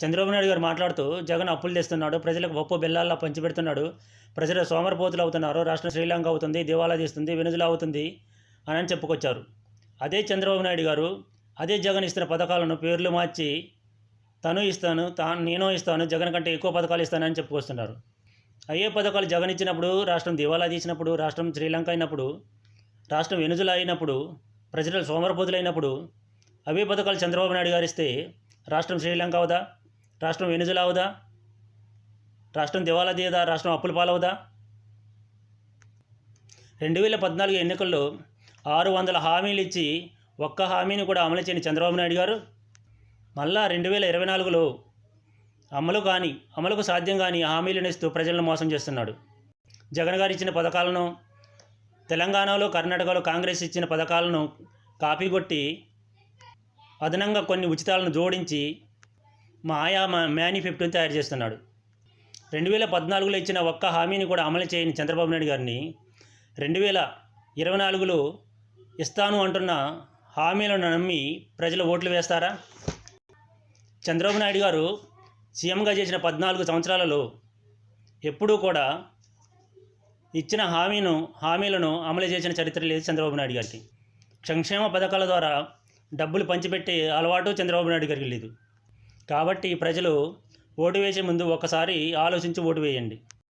చంద్రబాబు నాయుడు గారు మాట్లాడుతూ జగన్ అప్పులు తెస్తున్నాడు ప్రజలకు ఒప్పు బిల్లాల్లో పంచిపెడుతున్నాడు. ప్రజలు సోమరపోతులు అవుతున్నారు రాష్ట్రం శ్రీలంక అవుతుంది దివాలా తీస్తుంది వెనుజులా అవుతుంది అని అని చెప్పుకొచ్చారు. అదే చంద్రబాబు నాయుడు గారు అదే జగన్ ఇస్తున్న పథకాలను పేర్లు మార్చి తను ఇస్తాను తా నేను ఇస్తాను జగన్ కంటే ఎక్కువ పథకాలు ఇస్తానని చెప్పుకొస్తున్నారు. అయ్యే పథకాలు జగన్ ఇచ్చినప్పుడు రాష్ట్రం దివాలా తీసినప్పుడు రాష్ట్రం శ్రీలంక అయినప్పుడు రాష్ట్రం వెనుజుల అయినప్పుడు ప్రజలు సోమరపోతులు అయినప్పుడు అవే పథకాలు చంద్రబాబు నాయుడు గారు ఇస్తే రాష్ట్రం శ్రీలంక అవుదా? రాష్ట్రం వెనుజులా అవుదా? రాష్ట్రం దివాలా తీయదా? రాష్ట్రం అప్పుల పాలవుదా? రెండు వేల పద్నాలుగు ఎన్నికల్లో ఆరు వందల హామీలు ఇచ్చి ఒక్క హామీని కూడా అమలు చేయని చంద్రబాబు నాయుడు గారు మళ్ళా రెండు వేల ఇరవై నాలుగులో అమలు కాని అమలుకు సాధ్యం కాని హామీలను ఇస్తూ ప్రజలను మోసం చేస్తున్నాడు. జగన్ గారు ఇచ్చిన పథకాలను తెలంగాణలో కర్ణాటకలో కాంగ్రెస్ ఇచ్చిన పథకాలను కాపీ కొట్టి అదనంగా కొన్ని ఉచితాలను జోడించి మాయా మేనిఫెక్టోని తయారు చేస్తున్నాడు. రెండు వేల పద్నాలుగులో ఇచ్చిన ఒక్క హామీని కూడా అమలు చేయని చంద్రబాబు నాయుడు గారిని రెండు వేల ఇరవై నాలుగులో ఇస్తాను అంటున్న హామీలను నమ్మి ప్రజలు ఓట్లు వేస్తారా? చంద్రబాబు నాయుడు గారు సీఎంగా చేసిన పద్నాలుగు సంవత్సరాలలో ఎప్పుడూ కూడా ఇచ్చిన హామీను హామీలను అమలు చేసిన చరిత్ర లేదు చంద్రబాబు నాయుడు గారికి. సంక్షేమ పథకాల ద్వారా డబ్బులు పంచిపెట్టే అలవాటు చంద్రబాబు నాయుడు గారికి లేదు. కాబట్టి ప్రజలు ఓటు వేసే ముందు ఒక్కసారి ఆలోచించి ఓటు వేయండి.